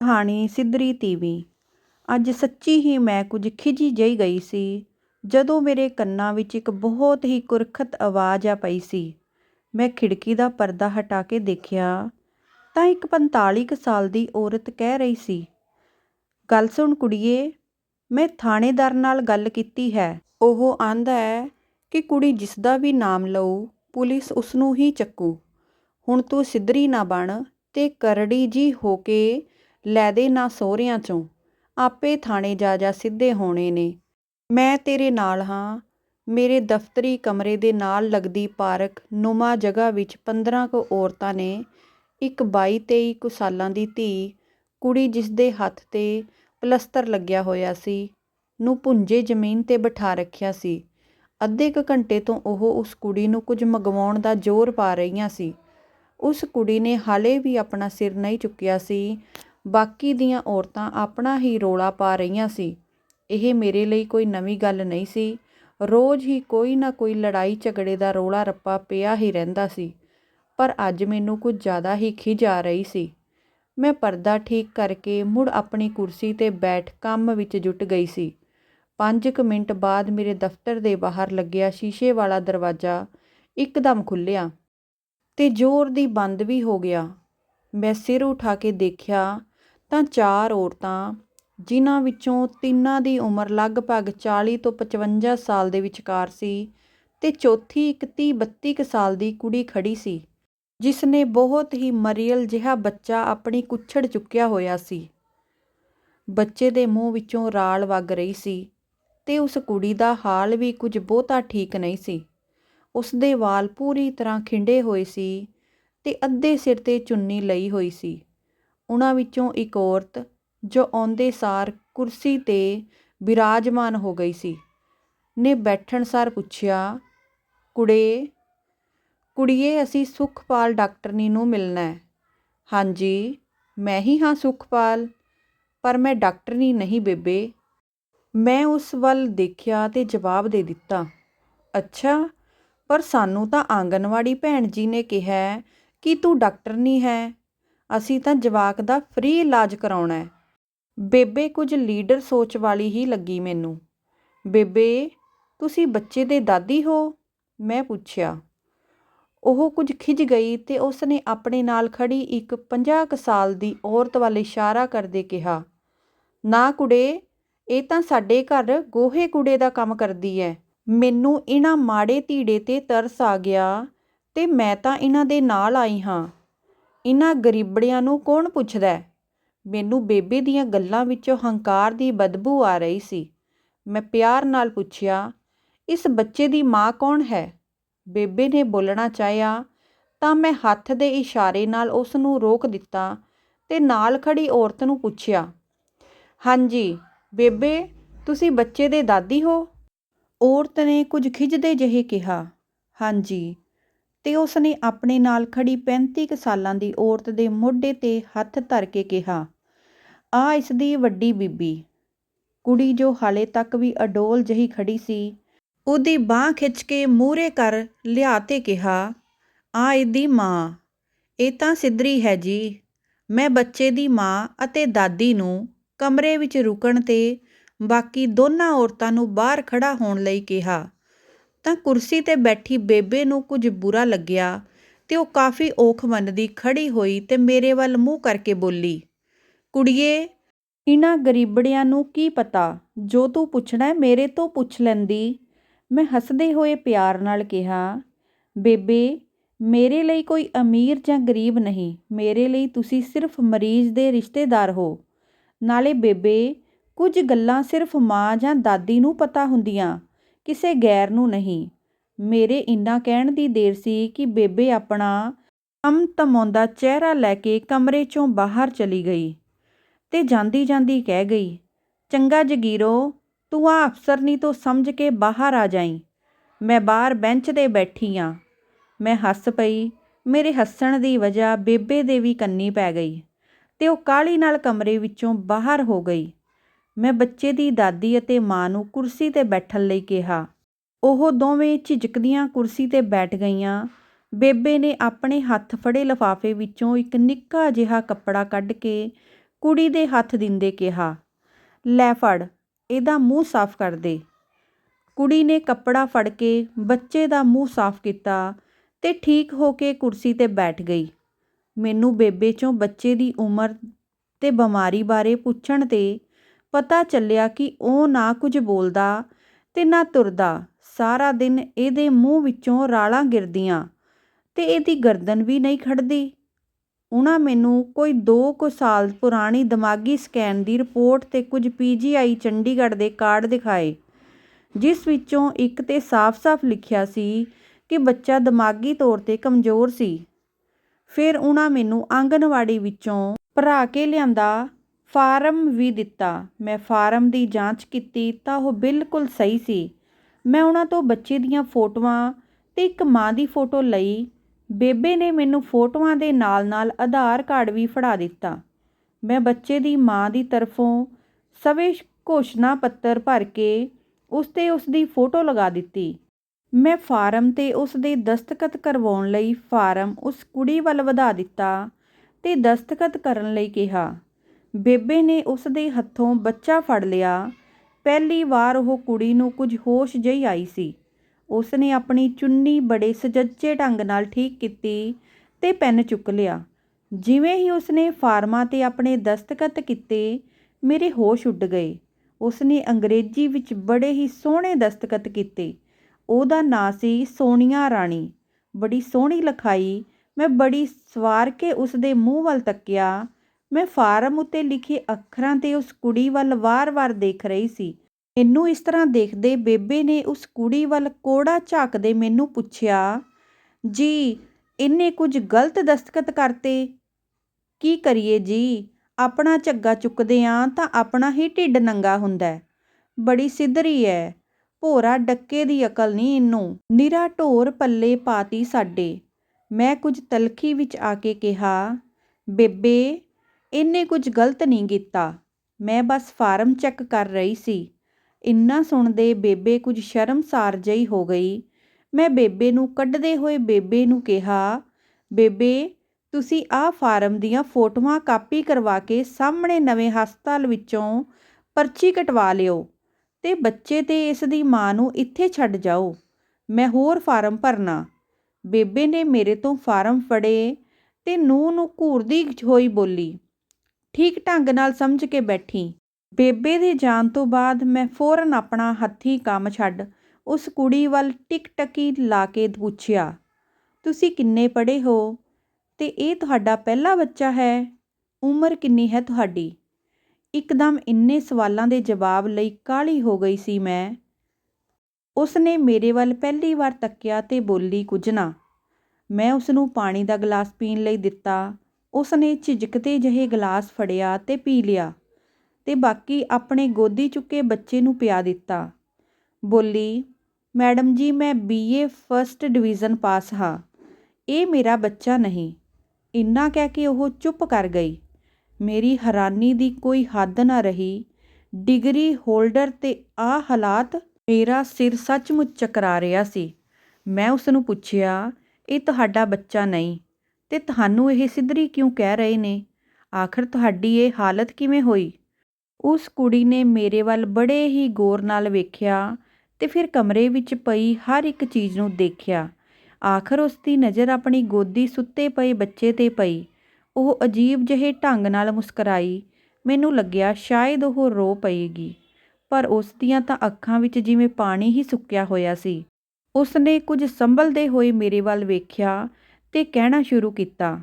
ਕਹਾਣੀ ਸਿੱਧਰੀ ਤੀਵੀਂ। ਅੱਜ ਸੱਚੀ ਹੀ ਮੈਂ ਕੁਝ ਖਿਝੀ ਜਿਹੀ ਗਈ ਸੀ, ਜਦੋਂ ਮੇਰੇ ਕੰਨਾਂ ਵਿੱਚ ਇੱਕ ਬਹੁਤ ਹੀ ਕੁਰਖਤ ਆਵਾਜ਼ ਆ ਪਈ ਸੀ। ਮੈਂ ਖਿੜਕੀ ਦਾ ਪਰਦਾ ਹਟਾ ਕੇ ਦੇਖਿਆ, ਤਾਂ ਇੱਕ 45 ਕੁ ਸਾਲ ਦੀ ਔਰਤ ਕਹਿ ਰਹੀ ਸੀ, ਗੱਲ ਸੁਣ ਕੁੜੀਏ, ਮੈਂ ਥਾਣੇਦਾਰ ਨਾਲ ਗੱਲ ਕੀਤੀ ਹੈ। ਉਹ ਆਂਦਾ ਹੈ ਕਿ ਕੁੜੀ ਜਿਸ ਦਾ ਵੀ ਨਾਮ ਲਊ, ਪੁਲਿਸ ਉਸ ਨੂੰ ਹੀ ਚੱਕੂ। ਹੁਣ ਤੂੰ ਸਿੱਧਰੀ ਨਾ ਬਣ ਤੇ ਕਰੜੀ ਜੀ ਹੋ ਕੇ ਲੈ ਦੇ ਨਾ ਸਹੁਰਿਆਂ ਚੋਂ। ਆਪੇ ਥਾਣੇ ਜਾ ਜਾ ਸਿੱਧੇ ਹੋਣੇ ਨੇ। ਮੈਂ ਤੇਰੇ ਨਾਲ ਹਾਂ। ਮੇਰੇ ਦਫ਼ਤਰੀ ਕਮਰੇ ਦੇ ਨਾਲ ਲੱਗਦੀ ਪਾਰਕ ਨੁਮਾ ਜਗ੍ਹਾ ਵਿੱਚ 15 ਕੁ ਔਰਤਾਂ ਨੇ, ਇੱਕ 22 23 ਕੁ ਸਾਲਾਂ ਦੀ ਧੀ, ਕੁੜੀ ਜਿਸ ਦੇ ਹੱਥ ਤੇ ਪਲਸਤਰ ਲੱਗਿਆ ਹੋਇਆ ਸੀ, ਨੂੰ ਪੁੰਜੇ ਜ਼ਮੀਨ ਤੇ ਬਿਠਾ ਰੱਖਿਆ ਸੀ। ਅੱਧੇ ਕੁ ਘੰਟੇ ਤੋਂ ਉਹ ਉਸ ਕੁੜੀ ਨੂੰ ਕੁਝ ਮੰਗਵਾਉਣ ਦਾ ਜ਼ੋਰ ਪਾ ਰਹੀਆਂ ਸੀ। ਉਸ ਕੁੜੀ ਨੇ ਹਾਲੇ ਵੀ ਆਪਣਾ ਸਿਰ ਨਹੀਂ ਚੁੱਕਿਆ ਸੀ ਬਾਕੀ ਦੀਆਂ ਔਰਤਾਂ ਆਪਣਾ ਹੀ ਰੌਲਾ ਪਾ ਰਹੀਆਂ ਸੀ। ਇਹ ਮੇਰੇ ਲਈ ਕੋਈ ਨਵੀਂ ਗੱਲ ਨਹੀਂ ਸੀ। ਰੋਜ਼ ਹੀ ਕੋਈ ਨਾ ਕੋਈ ਲੜਾਈ ਝਗੜੇ ਦਾ ਰੌਲਾ ਰੱਪਾ ਪਿਆ ਹੀ ਰਹਿੰਦਾ ਸੀ। ਪਰ ਅੱਜ ਮੈਨੂੰ ਕੁਝ ਜ਼ਿਆਦਾ ਹੀ ਖਿਝ ਆ ਰਹੀ ਸੀ। ਮੈਂ ਪਰਦਾ ਠੀਕ ਕਰਕੇ ਮੁੜ ਆਪਣੀ ਕੁਰਸੀ ਤੇ ਬੈਠ ਕੰਮ ਵਿੱਚ ਜੁਟ ਗਈ ਸੀ। ਪੰਜ ਕੁ ਮਿੰਟ ਬਾਅਦ ਮੇਰੇ ਦਫ਼ਤਰ ਦੇ ਬਾਹਰ ਲੱਗਿਆ ਸ਼ੀਸ਼ੇ ਵਾਲਾ ਦਰਵਾਜ਼ਾ ਇੱਕਦਮ ਖੁੱਲਿਆ ਤੇ ਜ਼ੋਰ ਦੀ ਬੰਦ ਵੀ ਹੋ ਗਿਆ। ਮੈਂ ਸਿਰ ਉਠਾ ਕੇ ਦੇਖਿਆ ਤਾਂ ਚਾਰ ਔਰਤਾਂ, ਜਿਨ੍ਹਾਂ ਵਿੱਚੋਂ ਤਿੰਨਾਂ ਦੀ ਉਮਰ ਲਗਭਗ 40 ਤੋਂ 55 ਸਾਲ ਦੇ ਵਿਚਕਾਰ ਸੀ ਅਤੇ ਚੌਥੀ ਇੱਕ ਤੀਹ ਬੱਤੀ ਕੁ ਸਾਲ ਦੀ ਕੁੜੀ ਖੜ੍ਹੀ ਸੀ ਜਿਸ ਨੇ ਬਹੁਤ ਹੀ ਮਰੀਅਲ ਜਿਹਾ ਬੱਚਾ ਆਪਣੀ ਕੁੱਛੜ ਚੁੱਕਿਆ ਹੋਇਆ ਸੀ। ਬੱਚੇ ਦੇ ਮੂੰਹ ਵਿੱਚੋਂ ਰਾਲ ਵਗ ਰਹੀ ਸੀ ਅਤੇ ਉਸ ਕੁੜੀ ਦਾ ਹਾਲ ਵੀ ਕੁਝ ਬਹੁਤਾ ਠੀਕ ਨਹੀਂ ਸੀ। ਉਸ ਦੇ ਵਾਲ ਪੂਰੀ ਤਰ੍ਹਾਂ ਖਿੰਡੇ ਹੋਏ ਸੀ ਅਤੇ ਅੱਧੇ ਸਿਰ ਤੇ ਚੁੰਨੀ ਲਈ ਹੋਈ ਸੀ। ਉਹਨਾਂ ਵਿੱਚੋਂ ਇੱਕ ਔਰਤ ਜੋ ਆਉਂਦੇ ਸਾਰ ਕੁਰਸੀ ਤੇ ਬਿਰਾਜਮਾਨ ਹੋ ਗਈ ਸੀ। ਨੇ ਬੈਠਣ ਸਾਰ ਪੁੱਛਿਆ, ਕੁੜੇ, ਕੁੜੀਏ, ਅਸੀਂ ਸੁਖਪਾਲ ਡਾਕਟਰਨੀ ਨੂੰ ਮਿਲਣਾ ਹਾਂਜੀ, ਮੈਂ ਹੀ ਹਾਂ ਸੁਖਪਾਲ, ਪਰ ਮੈਂ ਡਾਕਟਰਨੀ ਨਹੀਂ ਬੇਬੇ। ਮੈਂ ਉਸ ਵੱਲ ਦੇਖਿਆ ਅਤੇ ਜਵਾਬ ਦੇ ਦਿੱਤਾ, ਅੱਛਾ, ਪਰ ਸਾਨੂੰ ਤਾਂ ਆਂਗਣਵਾੜੀ ਭੈਣ ਜੀ ਨੇ ਕਿਹਾ ਕਿ ਤੂੰ ਡਾਕਟਰਨੀ ਹੈ। ਅਸੀਂ ਤਾਂ ਜਵਾਕ ਦਾ ਫ੍ਰੀ ਇਲਾਜ ਕਰਾਉਣਾ ਬੇਬੇ ਕੁਝ ਲੀਡਰ ਸੋਚ ਵਾਲੀ ਹੀ ਲੱਗੀ ਮੈਨੂੰ। ਬੇਬੇ, ਤੁਸੀਂ ਬੱਚੇ ਦੇ ਦਾਦੀ ਹੋ? ਮੈਂ ਪੁੱਛਿਆ। ਉਹ ਕੁਝ ਖਿਝ ਗਈ ਤੇ ਉਸ ਨੇ ਆਪਣੇ ਨਾਲ ਖੜੀ ਇੱਕ 50 ਕੁ ਸਾਲ ਦੀ ਔਰਤ ਵੱਲ ਇਸ਼ਾਰਾ ਕਰਦੇ ਕਿਹਾ, ਨਾ ਕੁੜੇ, ਇਹ ਤਾਂ ਸਾਡੇ ਘਰ ਗੋਹੇ ਕੁੜੇ ਦਾ ਕੰਮ ਕਰਦੀ ਹੈ ਮੈਨੂੰ ਇਹਨਾਂ ਮਾੜੇ ਧੀੜੇ ਤੇ ਤਰਸ ਆ ਗਿਆ ਤੇ ਮੈਂ ਤਾਂ ਇਹਨਾਂ ਦੇ ਨਾਲ ਆਈ ਹਾਂ। ਇਹਨਾਂ ਗਰੀਬੜਿਆਂ ਨੂੰ ਕੌਣ ਪੁੱਛਦਾ ਮੈਨੂੰ ਬੇਬੇ ਦੀਆਂ ਗੱਲਾਂ ਵਿੱਚੋਂ ਹੰਕਾਰ ਦੀ ਬਦਬੂ ਆ ਰਹੀ ਸੀ। ਮੈਂ ਪਿਆਰ ਨਾਲ ਪੁੱਛਿਆ, ਇਸ ਬੱਚੇ ਦੀ ਮਾਂ ਕੌਣ ਹੈ? ਬੇਬੇ ਨੇ ਬੋਲਣਾ ਚਾਹਿਆ, ਤਾਂ ਮੈਂ ਹੱਥ ਦੇ ਇਸ਼ਾਰੇ ਨਾਲ ਉਸ ਨੂੰ ਰੋਕ ਦਿੱਤਾ ਤੇ ਨਾਲ ਖੜ੍ਹੀ ਔਰਤ ਨੂੰ ਪੁੱਛਿਆ, ਹਾਂਜੀ, ਬੇਬੇ, ਤੁਸੀਂ ਬੱਚੇ ਦੇ ਦਾਦੀ ਹੋ? ਔਰਤ ਨੇ ਕੁਝ ਖਿਝਦੇ ਜਿਹੇ ਕਿਹਾ, ਹਾਂਜੀ ਤੇ ਉਸ ਨੇ ਆਪਣੇ ਨਾਲ ਖੜੀ 35 ਕੁ ਸਾਲਾਂ ਦੀ ਔਰਤ ਦੇ ਮੋਢੇ ਤੇ ਹੱਥ ਧਰ ਕੇ ਕਿਹਾ, ਆ ਇਸ ਦੀ ਵੱਡੀ ਬੀਬੀ। ਕੁੜੀ ਜੋ ਹਾਲੇ ਤੱਕ ਵੀ ਅਡੋਲ ਜਹੀ ਖੜੀ ਸੀ, ਉਹਦੀ ਬਾਹ ਖਿੱਚ ਕੇ ਮੂਹਰੇ ਕਰ ਲਿਆ ਤੇ ਕਿਹਾ, ਆ ਇਹਦੀ ਮਾਂ। ਇਹ ਤਾਂ ਸਿੱਧਰੀ ਹੈ ਜੀ। ਮੈਂ ਬੱਚੇ ਦੀ ਮਾਂ ਅਤੇ ਦਾਦੀ ਨੂੰ ਕਮਰੇ ਵਿੱਚ ਰੁਕਣ ਤੇ ਬਾਕੀ ਦੋਨਾਂ ਔਰਤਾਂ ਨੂੰ ਬਾਹਰ ਖੜਾ ਹੋਣ ਲਈ ਕਿਹਾ। ਤਾਂ ਕੁਰਸੀ ਤੇ ਬੈਠੀ ਬੇਬੇ ਨੂੰ ਕੁਝ ਬੁਰਾ ਲੱਗਿਆ ਅਤੇ ਉਹ ਕਾਫੀ ਔਖ ਮੰਨਦੀ ਖੜ੍ਹੀ ਹੋਈ ਅਤੇ ਮੇਰੇ ਵੱਲ ਮੂੰਹ ਕਰਕੇ ਬੋਲੀ, ਕੁੜੀਏ, ਇਹਨਾਂ ਗਰੀਬੜਿਆਂ ਨੂੰ ਕੀ ਪਤਾ? ਜੋ ਤੂੰ ਪੁੱਛਣਾ ਮੇਰੇ ਤੋਂ ਪੁੱਛ ਲੈਂਦੀ। ਮੈਂ ਹੱਸਦੇ ਹੋਏ ਪਿਆਰ ਨਾਲ ਕਿਹਾ, ਬੇਬੇ, ਮੇਰੇ ਲਈ ਕੋਈ ਅਮੀਰ ਜਾਂ ਗਰੀਬ ਨਹੀਂ, ਮੇਰੇ ਲਈ ਤੁਸੀਂ ਸਿਰਫ ਮਰੀਜ਼ ਦੇ ਰਿਸ਼ਤੇਦਾਰ ਹੋ। ਨਾਲੇ ਬੇਬੇ, ਕੁਝ ਗੱਲਾਂ ਸਿਰਫ ਮਾਂ ਜਾਂ ਦਾਦੀ ਨੂੰ ਪਤਾ ਹੁੰਦੀਆਂ। ਕਿਸੇ ਗੈਰ ਨੂੰ ਨਹੀਂ। ਮੇਰੇ ਇੰਨਾ ਕਹਿਣ ਦੀ ਦੇਰ ਸੀ ਕਿ ਬੇਬੇ ਆਪਣਾ ਅਮ ਧਮਾਉਂਦਾ ਚਿਹਰਾ ਲੈ ਕੇ ਕਮਰੇ ਚੋਂ ਬਾਹਰ ਚਲੀ ਗਈ ਤੇ ਜਾਂਦੀ ਜਾਂਦੀ ਕਹਿ ਗਈ, ਚੰਗਾ ਜਗੀਰੋ, ਤੂੰ ਆ ਅਫਸਰਨੀ ਤੋਂ ਸਮਝ ਕੇ ਬਾਹਰ ਆ ਜਾਈਂ। ਮੈਂ ਬਾਹਰ ਬੈਂਚ ਤੇ ਬੈਠੀ ਆ ਮੈਂ ਹੱਸ ਪਈ। ਮੇਰੇ ਹੱਸਣ ਦੀ ਵਜ੍ਹਾ ਬੇਬੇ ਦੇ ਵੀ ਕੰਨੀ ਪੈ ਗਈ ਤੇ ਉਹ ਕਾਹਲੀ ਨਾਲ ਕਮਰੇ ਵਿੱਚੋਂ ਬਾਹਰ ਹੋ ਗਈ। ਮੈਂ ਬੱਚੇ ਦੀ ਦਾਦੀ ਅਤੇ ਮਾਂ ਨੂੰ ਕੁਰਸੀ ਤੇ ਬੈਠਣ ਲਈ ਕਿਹਾ। ਉਹ ਦੋਵੇਂ ਝਿਜਕਦੀਆਂ ਕੁਰਸੀ ਤੇ ਬੈਠ ਗਈਆਂ। ਬੇਬੇ ਨੇ ਆਪਣੇ ਹੱਥ ਫੜੇ ਲਿਫਾਫੇ ਵਿੱਚੋਂ ਇੱਕ ਨਿੱਕਾ ਜਿਹਾ ਕੱਪੜਾ ਕੱਢ ਕੇ ਕੁੜੀ ਦੇ ਹੱਥ ਦਿੰਦੇ ਕਿਹਾ, ਲੈ ਫੜ, ਇਹਦਾ ਮੂੰਹ ਸਾਫ਼ ਕਰ ਦੇ। ਕੁੜੀ ਨੇ ਕੱਪੜਾ ਫੜ ਕੇ ਬੱਚੇ ਦਾ ਮੂੰਹ ਸਾਫ਼ ਕੀਤਾ ਤੇ ਠੀਕ ਹੋ ਕੇ ਕੁਰਸੀ ਤੇ ਬੈਠ ਗਈ। ਮੈਨੂੰ ਬੇਬੇ ਚੋਂ ਬੱਚੇ ਦੀ ਉਮਰ ਤੇ ਬਿਮਾਰੀ ਬਾਰੇ ਪੁੱਛਣ ਤੇ ਪਤਾ ਚੱਲਿਆ ਕਿ ਉਹ ਨਾ ਕੁਝ ਬੋਲਦਾ ਅਤੇ ਨਾ ਤੁਰਦਾ। ਸਾਰਾ ਦਿਨ ਇਹਦੇ ਮੂੰਹ ਵਿੱਚੋਂ ਰਾਲਾਂ ਗਿਰਦੀਆਂ ਅਤੇ ਇਹਦੀ ਗਰਦਨ ਵੀ ਨਹੀਂ ਖੜਦੀ। ਉਹਨਾਂ ਮੈਨੂੰ ਕੋਈ ਦੋ ਕੁ ਸਾਲ ਪੁਰਾਣੀ ਦਿਮਾਗੀ ਸਕੈਨ ਦੀ ਰਿਪੋਰਟ ਤੇ ਕੁਝ ਪੀਜੀਆਈ ਚੰਡੀਗੜ੍ਹ ਦੇ ਕਾਰਡ ਦਿਖਾਏ, ਜਿਸ ਵਿੱਚੋਂ ਇੱਕ ਤੇ ਸਾਫ਼-ਸਾਫ਼ ਲਿਖਿਆ ਸੀ ਕਿ ਬੱਚਾ ਦਿਮਾਗੀ ਤੌਰ ਤੇ ਕਮਜ਼ੋਰ ਸੀ। ਫਿਰ ਉਹਨਾਂ ਮੈਨੂੰ ਆਂਗਣਵਾੜੀ ਵਿੱਚੋਂ ਭਰਾ ਕੇ ਲਿਆਂਦਾ ਫਾਰਮ ਵੀ ਦਿੱਤਾ। ਮੈਂ ਫਾਰਮ ਦੀ ਜਾਂਚ ਕੀਤੀ ਤਾਂ ਉਹ ਬਿਲਕੁਲ ਸਹੀ ਸੀ। ਮੈਂ ਉਹਨਾਂ ਤੋਂ ਬੱਚੇ ਦੀਆਂ ਫੋਟੋਆਂ ਅਤੇ ਇੱਕ ਮਾਂ ਦੀ ਫੋਟੋ ਲਈ। ਬੇਬੇ ਨੇ ਮੈਨੂੰ ਫੋਟੋਆਂ ਦੇ ਨਾਲ-ਨਾਲ ਆਧਾਰ ਕਾਰਡ ਵੀ ਫੜਾ ਦਿੱਤਾ। ਮੈਂ ਬੱਚੇ ਦੀ ਮਾਂ ਦੀ ਤਰਫੋਂ ਸਵੇ ਘੋਸ਼ਣਾ ਪੱਤਰ ਭਰ ਕੇ ਉਸ ਤੇ ਉਸ ਦੀ ਫੋਟੋ ਲਗਾ ਦਿੱਤੀ। ਮੈਂ ਫਾਰਮ ਤੇ ਉਸ ਦੇ ਦਸਤਖਤ ਕਰਵਾਉਣ ਲਈ ਫਾਰਮ ਉਸ ਕੁੜੀ ਵੱਲ ਵਧਾ ਦਿੱਤਾ ਤੇ ਦਸਤਖਤ ਕਰਨ ਲਈ ਕਿਹਾ। ਬੇਬੇ ਨੇ ਉਸ ਦੇ ਹੱਥੋਂ ਬੱਚਾ ਫੜ ਲਿਆ। ਪਹਿਲੀ ਵਾਰ ਉਹ ਕੁੜੀ ਨੂੰ ਕੁਝ ਹੋਸ਼ ਜਿਹੀ ਆਈ ਸੀ। ਉਸ ਨੇ ਆਪਣੀ ਚੁੰਨੀ ਬੜੇ ਸੁਚੱਜੇ ਢੰਗ ਨਾਲ ਠੀਕ ਕੀਤੀ ਤੇ ਪੈਨ ਚੁੱਕ ਲਿਆ। ਜਿਵੇਂ ਹੀ ਉਸਨੇ ਫਾਰਮਾਂ ਤੇ ਆਪਣੇ ਦਸਤਖਤ ਕੀਤੇ, ਮੇਰੇ ਹੋਸ਼ ਉੱਡ ਗਏ। ਉਸਨੇ ਅੰਗਰੇਜ਼ੀ ਵਿੱਚ ਬੜੇ ਹੀ ਸੋਹਣੇ ਦਸਤਖਤ ਕੀਤੇ। ਉਹਦਾ ਨਾਂ ਸੀ ਸੋਨੀਆ ਰਾਣੀ। ਬੜੀ ਸੋਹਣੀ ਲਿਖਾਈ, ਮੈਂ ਬੜੀ ਸਵਾਰ ਕੇ ਉਸਦੇ ਮੂੰਹ ਵੱਲ ਤੱਕਿਆ। ਮੈਂ ਫਾਰਮ ਉੱਤੇ ਲਿਖੇ ਅੱਖਰਾਂ ਤੇ ਉਸ ਕੁੜੀ ਵੱਲ ਵਾਰ-ਵਾਰ ਦੇਖ ਰਹੀ ਸੀ। ਮੈਨੂੰ ਇਸ ਤਰ੍ਹਾਂ ਦੇਖਦੇ ਬੇਬੇ ਨੇ ਉਸ ਕੁੜੀ ਵੱਲ ਕੋੜਾ ਝਾਕਦੇ ਮੈਨੂੰ ਪੁੱਛਿਆ, ਜੀ ਇਹਨੇ ਕੁਝ ਗਲਤ ਦਸਤਖਤ ਕਰਤੇ? ਕੀ ਕਰੀਏ ਜੀ? ਆਪਣਾ ਝੱਗਾ ਚੁੱਕਦੇ ਆਂ ਤਾਂ ਆਪਣਾ ਹੀ ਢਿੱਡ ਨੰਗਾ ਹੁੰਦਾ ਬੜੀ ਸਿੱਧਰੀ ਐ ਭੋਰਾ ਡੱਕੇ ਦੀ ਅਕਲ ਨਹੀਂ ਇਹਨੂੰ। ਨਿਰਾ ਢੋਰ ਪੱਲੇ ਪਾਤੀ ਸਾਡੇ। ਮੈਂ ਕੁਝ ਤਲਖੀ ਵਿੱਚ ਆ ਕੇ ਕਿਹਾ, ਬੇਬੇ ਇਹਨੇ ਕੁਝ ਗਲਤ ਨਹੀਂ ਕੀਤਾ। ਮੈਂ ਬਸ ਫਾਰਮ ਚੈੱਕ ਕਰ ਰਹੀ ਸੀ। ਇੰਨਾ ਸੁਣਦੇ ਬੇਬੇ ਕੁਝ ਸ਼ਰਮਸਾਰ ਜਿਹੀ ਹੋ ਗਈ। ਮੈਂ ਬੇਬੇ ਨੂੰ ਕੱਢਦੇ ਹੋਏ ਬੇਬੇ ਨੂੰ ਕਿਹਾ, ਬੇਬੇ, ਤੁਸੀਂ ਆਹ ਫਾਰਮ ਦੀਆਂ ਫੋਟੋਆਂ ਕਾਪੀ ਕਰਵਾ ਕੇ ਸਾਹਮਣੇ ਨਵੇਂ ਹਸਪਤਾਲ ਵਿੱਚੋਂ ਪਰਚੀ ਕਟਵਾ ਲਿਓ ਤੇ ਬੱਚੇ ਤੇ ਇਸ ਦੀ ਮਾਂ ਨੂੰ ਇੱਥੇ ਛੱਡ ਜਾਓ। ਮੈਂ ਹੋਰ ਫਾਰਮ ਭਰਨਾ। ਬੇਬੇ ਨੇ ਮੇਰੇ ਤੋਂ ਫਾਰਮ ਫੜੇ ਤੇ ਨੂੰਹ ਨੂੰ ਘੂਰਦੀ ਹੋਈ ਬੋਲੀ ਠੀਕ ਢੰਗ ਨਾਲ ਸਮਝ ਕੇ ਬੈਠੀ। ਬੇਬੇ ਦੇ ਜਾਣ ਤੋਂ ਬਾਅਦ ਮੈਂ ਫੌਰਨ ਆਪਣਾ ਹੱਥੀਂ ਕੰਮ ਛੱਡ ਉਸ ਕੁੜੀ ਵੱਲ ਟਿਕ ਟਕੀ ਲਾ ਕੇ ਪੁੱਛਿਆ, ਤੁਸੀਂ ਕਿੰਨੇ ਪੜ੍ਹੇ ਹੋ? ਤੇ ਇਹ ਤੁਹਾਡਾ ਪਹਿਲਾ ਬੱਚਾ ਹੈ? ਉਮਰ ਕਿੰਨੀ ਹੈ ਤੁਹਾਡੀ? ਇੱਕਦਮ ਇੰਨੇ ਸਵਾਲਾਂ ਦੇ ਜਵਾਬ ਲਈ ਕਾਹਲੀ ਹੋ ਗਈ ਸੀ ਮੈਂ। ਉਸ ਨੇ ਮੇਰੇ ਵੱਲ ਪਹਿਲੀ ਵਾਰ ਤੱਕਿਆ ਤੇ ਬੋਲੀ, ਕੁਝ ਨਾ। ਮੈਂ ਉਸ ਨੂੰ ਪਾਣੀ ਦਾ ਗਲਾਸ ਪੀਣ ਲਈ ਦਿੱਤਾ। ਉਸ ਨੇ ਝਿਜਕਦੇ ਜਿਹੇ ਗਲਾਸ ਫੜਿਆ ਅਤੇ ਪੀ ਲਿਆ ਅਤੇ ਬਾਕੀ ਆਪਣੇ ਗੋਦੀ ਚੁੱਕੇ ਬੱਚੇ ਨੂੰ ਪਿਆ ਦਿੱਤਾ। ਬੋਲੀ, ਮੈਡਮ ਜੀ, ਮੈਂ ਬੀਏ ਫਸਟ ਡਿਵੀਜ਼ਨ ਪਾਸ ਹਾਂ। ਇਹ ਮੇਰਾ ਬੱਚਾ ਨਹੀਂ। ਇੰਨਾ ਕਹਿ ਕੇ ਉਹ ਚੁੱਪ ਕਰ ਗਈ। ਮੇਰੀ ਹੈਰਾਨੀ ਦੀ ਕੋਈ ਹੱਦ ਨਾ ਰਹੀ। ਡਿਗਰੀ ਹੋਲਡਰ ਤੇ ਆ ਹਾਲਾਤ ਮੇਰਾ ਸਿਰ ਸੱਚਮੁੱਚ ਚਕਰਾ ਰਿਹਾ ਸੀ। ਮੈਂ ਉਸ ਨੂੰ ਪੁੱਛਿਆ, ਇਹ ਤੁਹਾਡਾ ਬੱਚਾ ਨਹੀਂ? ਅਤੇ ਤੁਹਾਨੂੰ ਇਹ ਸਿੱਧਰੀ ਕਿਉਂ ਕਹਿ ਰਹੇ ਨੇ? ਆਖਰ ਤੁਹਾਡੀ ਇਹ ਹਾਲਤ ਕਿਵੇਂ ਹੋਈ? ਉਸ ਕੁੜੀ ਨੇ ਮੇਰੇ ਵੱਲ ਬੜੇ ਹੀ ਗੌਰ ਨਾਲ ਵੇਖਿਆ ਅਤੇ ਫਿਰ ਕਮਰੇ ਵਿੱਚ ਪਈ ਹਰ ਇੱਕ ਚੀਜ਼ ਨੂੰ ਦੇਖਿਆ। ਆਖਰ ਉਸ ਦੀ ਨਜ਼ਰ ਆਪਣੀ ਗੋਦੀ ਸੁੱਤੇ ਪਏ ਬੱਚੇ ਤੇ ਪਈ। ਉਹ ਅਜੀਬ ਜਿਹੇ ਢੰਗ ਨਾਲ ਮੁਸਕਰਾਈ। ਮੈਨੂੰ ਲੱਗਿਆ ਸ਼ਾਇਦ ਉਹ ਰੋ ਪਏਗੀ। ਪਰ ਉਸ ਦੀਆਂ ਤਾਂ ਅੱਖਾਂ ਵਿੱਚ ਜਿਵੇਂ ਪਾਣੀ ਹੀ ਸੁੱਕਿਆ ਹੋਇਆ ਸੀ। ਉਸ ਨੇ ਕੁਝ ਸੰਭਲਦੇ ਹੋਏ ਮੇਰੇ ਵੱਲ ਵੇਖਿਆ ਤੇ ਕਹਿਣਾ ਸ਼ੁਰੂ ਕੀਤਾ।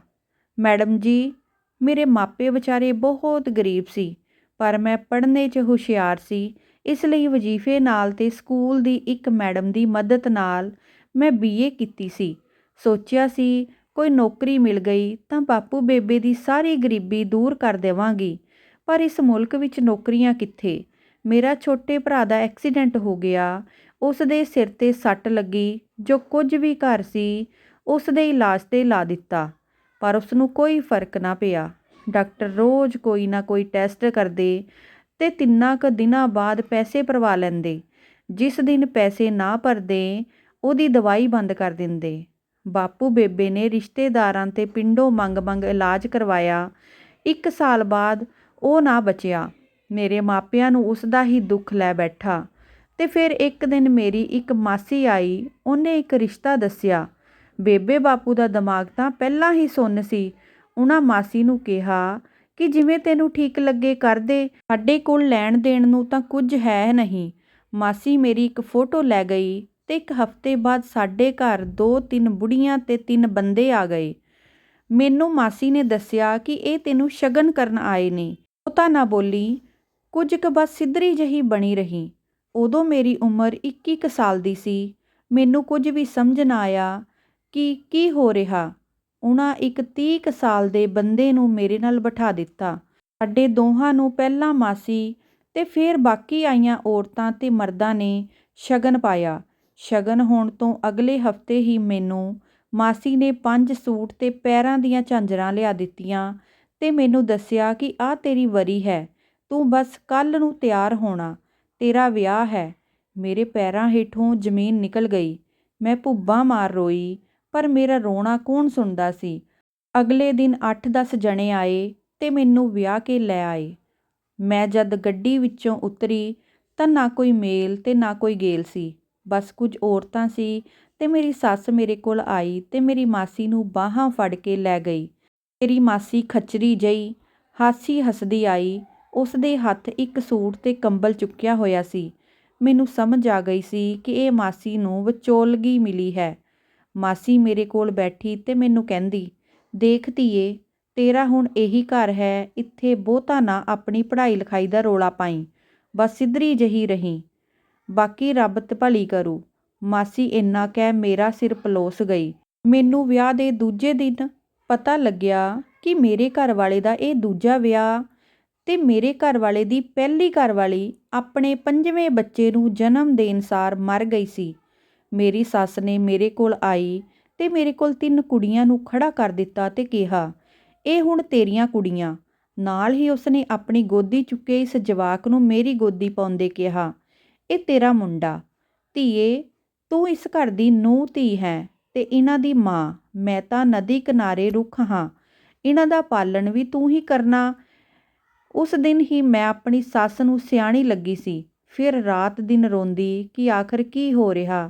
ਮੈਡਮ ਜੀ, ਮੇਰੇ ਮਾਪੇ ਵਿਚਾਰੇ ਬਹੁਤ ਗਰੀਬ ਸੀ, ਪਰ ਮੈਂ ਪੜ੍ਹਨੇ 'ਚ ਹੁਸ਼ਿਆਰ ਸੀ, ਇਸ ਲਈ ਵਜ਼ੀਫੇ ਨਾਲ ਤੇ ਸਕੂਲ ਦੀ ਇੱਕ ਮੈਡਮ ਦੀ ਮਦਦ ਨਾਲ ਮੈਂ ਬੀਏ ਕੀਤੀ ਸੀ। ਸੋਚਿਆ ਸੀ, ਕੋਈ ਨੌਕਰੀ ਮਿਲ ਗਈ ਤਾਂ ਬਾਪੂ ਬੇਬੇ ਦੀ ਸਾਰੀ ਗਰੀਬੀ ਦੂਰ ਕਰ ਦੇਵਾਂਗੀ, ਪਰ ਇਸ ਮੁਲਕ ਵਿੱਚ ਨੌਕਰੀਆਂ ਕਿੱਥੇ? ਮੇਰਾ ਛੋਟੇ ਭਰਾ ਦਾ ਐਕਸੀਡੈਂਟ ਹੋ ਗਿਆ ਉਸ ਦੇ ਸਿਰ ਤੇ ਸੱਟ ਲੱਗੀ, ਜੋ ਕੁਝ ਵੀ ਘਰ ਸੀ ਉਸ ਦੇ ਇਲਾਜ ਤੇ ਲਾ ਦਿੱਤਾ, ਪਰ ਉਸ ਨੂੰ ਕੋਈ ਫ਼ਰਕ ਨਾ ਪਿਆ। ਡਾਕਟਰ ਰੋਜ਼ ਕੋਈ ਨਾ ਕੋਈ ਟੈਸਟ ਕਰਦੇ ਅਤੇ ਤਿੰਨਾਂ ਕੁ ਦਿਨਾਂ ਬਾਅਦ ਪੈਸੇ ਭਰਵਾ ਲੈਂਦੇ। ਜਿਸ ਦਿਨ ਪੈਸੇ ਨਾ ਭਰਦੇ, ਉਹਦੀ ਦਵਾਈ ਬੰਦ ਕਰ ਦਿੰਦੇ। ਬਾਪੂ ਬੇਬੇ ਨੇ ਰਿਸ਼ਤੇਦਾਰਾਂ ਤੇ ਪਿੰਡੋਂ ਮੰਗ-ਮੰਗ ਇਲਾਜ ਕਰਵਾਇਆ। ਇੱਕ ਸਾਲ ਬਾਅਦ ਉਹ ਨਾ ਬਚਿਆ। ਮੇਰੇ ਮਾਪਿਆਂ ਨੂੰ ਉਸ ਦਾ ਹੀ ਦੁੱਖ ਲੈ ਬੈਠਾ। ਤੇ ਫਿਰ ਇੱਕ ਦਿਨ ਮੇਰੀ ਇੱਕ ਮਾਸੀ ਆਈ, ਉਹਨੇ ਇੱਕ ਰਿਸ਼ਤਾ ਦੱਸਿਆ। ਬੇਬੇ ਬਾਪੂ ਦਾ ਦਿਮਾਗ ਤਾਂ ਪਹਿਲਾਂ ਹੀ ਸੁੰਨ ਸੀ। ਉਹਨਾਂ ਮਾਸੀ ਨੂੰ ਕਿਹਾ ਕਿ ਜਿਵੇਂ ਤੈਨੂੰ ਠੀਕ ਲੱਗੇ ਕਰ ਦੇ ਸਾਡੇ ਕੋਲ ਲੈਣ ਦੇਣ ਨੂੰ ਤਾਂ ਕੁਝ ਹੈ ਨਹੀਂ। ਮਾਸੀ ਮੇਰੀ ਇੱਕ ਫੋਟੋ ਲੈ ਗਈ ਤੇ ਇੱਕ ਹਫ਼ਤੇ ਬਾਅਦ ਸਾਡੇ ਘਰ ਦੋ ਤਿੰਨ ਬੁੜੀਆਂ ਤੇ ਤਿੰਨ ਬੰਦੇ ਆ ਗਏ। ਮੈਨੂੰ ਮਾਸੀ ਨੇ ਦੱਸਿਆ ਕਿ ਇਹ ਤੈਨੂੰ ਸ਼ਗਨ ਕਰਨ ਆਏ ਨੇ। ਉਹ ਤਾਂ ਨਾ ਬੋਲੀ, ਕੁਝ ਕੁ ਬਸ ਸਿੱਧਰੀ ਜਹੀ ਬਣੀ ਰਹੀ। ਉਦੋਂ ਮੇਰੀ ਉਮਰ 21 ਕੁ ਸਾਲ ਦੀ ਸੀ। ਮੈਨੂੰ ਕੁਝ ਵੀ ਸਮਝ ਨਾ ਆਇਆ। ਕਿ ਕੀ ਹੋ ਰਿਹਾ? ਉਹਨਾਂ ਇੱਕ ਤੀਹ ਕੁ ਸਾਲ ਦੇ ਬੰਦੇ ਨੂੰ ਮੇਰੇ ਨਾਲ ਬਿਠਾ ਦਿੱਤਾ। ਸਾਡੇ ਦੋਹਾਂ ਨੂੰ ਪਹਿਲਾਂ ਮਾਸੀ ਅਤੇ ਫਿਰ ਬਾਕੀ ਆਈਆਂ ਔਰਤਾਂ ਅਤੇ ਮਰਦਾਂ ਨੇ ਸ਼ਗਨ ਪਾਇਆ। ਸ਼ਗਨ ਹੋਣ ਤੋਂ ਅਗਲੇ ਹਫ਼ਤੇ ਹੀ ਮੈਨੂੰ ਮਾਸੀ ਨੇ ਪੰਜ ਸੂਟ ਅਤੇ ਪੈਰਾਂ ਦੀਆਂ ਝਾਂਜਰਾਂ ਲਿਆ ਦਿੱਤੀਆਂ ਅਤੇ ਮੈਨੂੰ ਦੱਸਿਆ ਕਿ ਆਹ ਤੇਰੀ ਵਰੀ ਹੈ, ਤੂੰ ਬਸ ਕੱਲ੍ਹ ਨੂੰ ਤਿਆਰ ਹੋਣਾ, ਤੇਰਾ ਵਿਆਹ ਹੈ। ਮੇਰੇ ਪੈਰਾਂ ਹੇਠੋਂ ਜ਼ਮੀਨ ਨਿਕਲ ਗਈ। ਮੈਂ ਭੁੱਬਾਂ ਮਾਰ ਰੋਈ ਪਰ ਮੇਰਾ ਰੋਣਾ ਕੌਣ ਸੁਣਦਾ ਸੀ? ਅਗਲੇ ਦਿਨ ਅੱਠ ਦਸ ਜਣੇ ਆਏ ਅਤੇ ਮੈਨੂੰ ਵਿਆਹ ਕੇ ਲੈ ਆਏ। ਮੈਂ ਜਦ ਗੱਡੀ ਵਿੱਚੋਂ ਉਤਰੀ ਤਾਂ ਨਾ ਕੋਈ ਮੇਲ ਅਤੇ ਨਾ ਕੋਈ ਗੇਲ ਸੀ। ਬਸ ਕੁਝ ਔਰਤਾਂ ਸੀ ਅਤੇ ਮੇਰੀ ਸੱਸ ਮੇਰੇ ਕੋਲ ਆਈ ਅਤੇ ਮੇਰੀ ਮਾਸੀ ਨੂੰ ਬਾਹਾਂ ਫੜ ਕੇ ਲੈ ਗਈ। ਮੇਰੀ ਮਾਸੀ ਖਚਰੀ ਜਈ, ਹਾਸੀ ਹੱਸਦੀ ਆਈ ਉਸ ਦੇ ਹੱਥ ਇੱਕ ਸੂਟ ਤੇ ਕੰਬਲ ਚੁੱਕਿਆ ਹੋਇਆ ਸੀ। ਮੈਨੂੰ ਸਮਝ ਆ ਗਈ ਸੀ ਕਿ ਇਹ ਮਾਸੀ ਨੂੰ ਵਿਚੋਲਗੀ ਮਿਲੀ ਹੈ। ਮਾਸੀ ਮੇਰੇ ਕੋਲ ਬੈਠੀ ਤੇ ਮੈਨੂੰ ਕਹਿੰਦੀ, ਦੇਖ ਧੀਏ, ਤੇਰਾ ਹੁਣ ਇਹੀ ਘਰ ਹੈ, ਇੱਥੇ ਬਹੁਤਾ ਨਾ ਆਪਣੀ ਪੜ੍ਹਾਈ ਲਿਖਾਈ ਦਾ ਰੌਲਾ ਪਾਈ, ਬਸ ਸਿੱਧਰੀ ਜਿਹੀ ਰਹੀ। ਬਾਕੀ ਰੱਬ ਤ ਭਲੀ ਕਰੂ। ਮਾਸੀ ਇੰਨਾ ਕਹਿ ਮੇਰਾ ਸਿਰ ਪਲੋਸ ਗਈ। ਮੈਨੂੰ ਵਿਆਹ ਦੇ ਦੂਜੇ ਦਿਨ ਪਤਾ ਲੱਗਿਆ ਕਿ ਮੇਰੇ ਘਰ ਵਾਲੇ ਦਾ ਇਹ ਦੂਜਾ ਵਿਆਹ ਤੇ ਮੇਰੇ ਘਰ ਵਾਲੇ ਦੀ ਪਹਿਲੀ ਘਰਵਾਲੀ ਆਪਣੇ ਪੰਜਵੇਂ ਬੱਚੇ ਨੂੰ ਜਨਮ ਦੇਣ ਸਾਰ ਮਰ ਗਈ ਸੀ। ਮੇਰੀ ਸੱਸ ਨੇ ਮੇਰੇ ਕੋਲ ਆਈ ਅਤੇ ਮੇਰੇ ਕੋਲ ਤਿੰਨ ਕੁੜੀਆਂ ਨੂੰ ਖੜ੍ਹਾ ਕਰ ਦਿੱਤਾ ਅਤੇ ਕਿਹਾ, ਇਹ ਹੁਣ ਤੇਰੀਆਂ ਕੁੜੀਆਂ। ਨਾਲ ਹੀ ਉਸਨੇ ਆਪਣੀ ਗੋਦੀ ਚੁੱਕੇ ਇਸ ਜਵਾਕ ਨੂੰ ਮੇਰੀ ਗੋਦੀ ਪਾਉਂਦੇ ਕਿਹਾ, ਇਹ ਤੇਰਾ ਮੁੰਡਾ। ਧੀਏ, ਤੂੰ ਇਸ ਘਰ ਦੀ ਨੂੰਹ ਧੀ ਹੈ ਤੇ ਇਹਨਾਂ ਦੀ ਮਾਂ। ਮੈਂ ਤਾਂ ਨਦੀ ਕਿਨਾਰੇ ਰੁੱਖ ਹਾਂ। ਇਹਨਾਂ ਦਾ ਪਾਲਣ ਵੀ ਤੂੰ ਹੀ ਕਰਨਾ। ਉਸ ਦਿਨ ਹੀ ਮੈਂ ਆਪਣੀ ਸੱਸ ਨੂੰ ਸਿਆਣੀ ਲੱਗੀ ਸੀ। ਫਿਰ ਰਾਤ ਦਿਨ ਰੋਂਦੀ ਕਿ ਆਖਰ ਕੀ ਹੋ ਰਿਹਾ?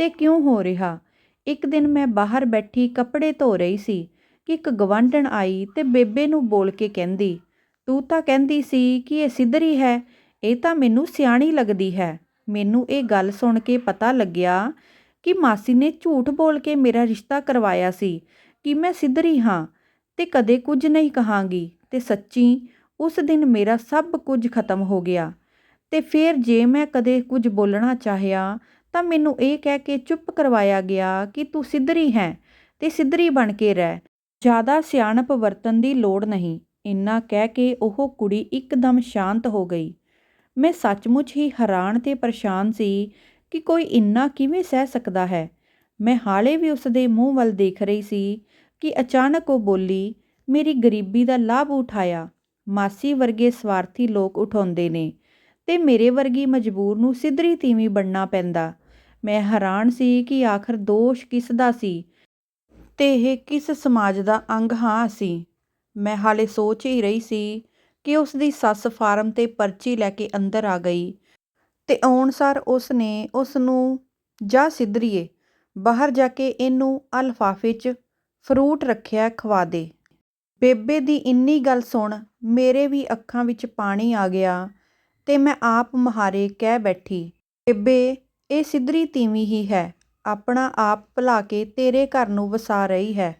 ਤੇ ਕਿਉਂ ਹੋ ਰਿਹਾ? ਇੱਕ ਦਿਨ ਮੈਂ ਬਾਹਰ ਬੈਠੀ ਕੱਪੜੇ ਧੋ ਰਹੀ ਸੀ। ਕਿ ਇੱਕ ਗਵਾਂਢਣ ਆਈ ਤੇ ਬੇਬੇ ਨੂੰ ਬੋਲ ਕੇ ਕਹਿੰਦੀ, ਤੂੰ ਤਾਂ ਕਹਿੰਦੀ ਸੀ ਕਿ ਇਹ ਸਿੱਧਰੀ ਹੈ, ਇਹ ਤਾਂ ਮੈਨੂੰ ਸਿਆਣੀ ਲੱਗਦੀ ਹੈ। ਮੈਨੂੰ ਇਹ ਗੱਲ ਸੁਣ ਕੇ ਪਤਾ ਲੱਗਿਆ ਕਿ ਮਾਸੀ ਨੇ ਝੂਠ ਬੋਲ ਕੇ ਮੇਰਾ ਰਿਸ਼ਤਾ ਕਰਵਾਇਆ ਸੀ, ਕਿ ਮੈਂ ਸਿੱਧਰੀ ਹਾਂ ਤੇ ਕਦੇ ਕੁਝ ਨਹੀਂ ਕਹਾਂਗੀ ਤੇ ਸੱਚੀ ਉਸ ਦਿਨ ਮੇਰਾ ਸਭ ਕੁਝ ਖਤਮ ਹੋ ਗਿਆ ਤੇ ਫਿਰ ਜੇ ਮੈਂ ਕਦੇ ਕੁਝ ਬੋਲਣਾ ਚਾਹਿਆ ਤਾਂ ਮੈਨੂੰ ਇਹ ਕਹਿ ਕੇ ਚੁੱਪ ਕਰਵਾਇਆ ਗਿਆ ਕਿ ਤੂੰ ਸਿੱਧਰੀ ਹੈ ਤੇ ਸਿੱਧਰੀ ਬਣ ਕੇ ਰਹਿ। ਜ਼ਿਆਦਾ ਸਿਆਣਪ ਵਰਤਨ ਦੀ ਲੋੜ ਨਹੀਂ। ਇੰਨਾ ਕਹਿ ਕੇ ਉਹ ਕੁੜੀ ਇੱਕਦਮ ਸ਼ਾਂਤ ਹੋ ਗਈ। ਮੈਂ ਸੱਚਮੁੱਚ ਹੀ ਹੈਰਾਨ ਤੇ ਪਰੇਸ਼ਾਨ ਸੀ ਕਿ ਕੋਈ ਇੰਨਾ ਕਿਵੇਂ ਸਹਿ ਸਕਦਾ ਹੈ। ਮੈਂ ਹਾਲੇ ਵੀ ਉਸ ਦੇ ਮੂੰਹ ਵੱਲ ਦੇਖ ਰਹੀ ਸੀ ਕਿ ਅਚਾਨਕ ਉਹ ਬੋਲੀ, ਮੇਰੀ ਗਰੀਬੀ ਦਾ ਲਾਭ ਉਠਾਇਆ। ਮਾਸੀ ਵਰਗੇ ਸਵਾਰਥੀ ਲੋਕ ਉਠਾਉਂਦੇ ਨੇ ਤੇ ਮੇਰੇ ਵਰਗੀ ਮਜਬੂਰ ਨੂੰ ਸਿੱਧਰੀ ਤੀਵੀਂ ਬਣਨਾ ਪੈਂਦਾ। ਮੈਂ ਹੈਰਾਨ ਸੀ ਕਿ ਆਖਰ ਦੋਸ਼ ਕਿਸ ਦਾ ਸੀ ਤੇ ਇਹ ਕਿਸ ਸਮਾਜ ਦਾ ਅੰਗ ਹਾਂ ਸੀ। ਮੈਂ ਹਾਲੇ ਸੋਚ ਹੀ ਰਹੀ ਸੀ ਕਿ ਉਸ ਦੀ ਸੱਸ ਫਾਰਮ ਤੇ ਪਰਚੀ ਲੈ ਕੇ ਅੰਦਰ ਆ ਗਈ ਤੇ ਆਉਣ ਸਾਰ ਉਸ ਨੇ ਉਸ ਨੂੰ, ਜਾ ਸਿੱਧਰੀਏ, ਬਾਹਰ ਜਾ ਕੇ ਇਹਨੂੰ ਅਲਫਾਫੇ 'ਚ ਫਰੂਟ ਰੱਖਿਆ ਖਵਾ ਦੇ। ਬੇਬੇ ਦੀ ਇੰਨੀ ਗੱਲ ਸੁਣ ਮੇਰੇ ਵੀ ਅੱਖਾਂ ਵਿੱਚ ਪਾਣੀ ਆ ਗਿਆ ਤੇ ਮੈਂ ਆਪ ਮਹਾਰੇ ਕਹਿ ਬੈਠੀ, ਬੇਬੇ ਇਹ ਸਿੱਧਰੀ ਤੀਵੀਂ ਹੀ ਹੈ। ਆਪਣਾ ਆਪ ਭੁਲਾ ਕੇ ਤੇਰੇ ਘਰ ਨੂੰ ਵਸਾ ਰਹੀ ਹੈ।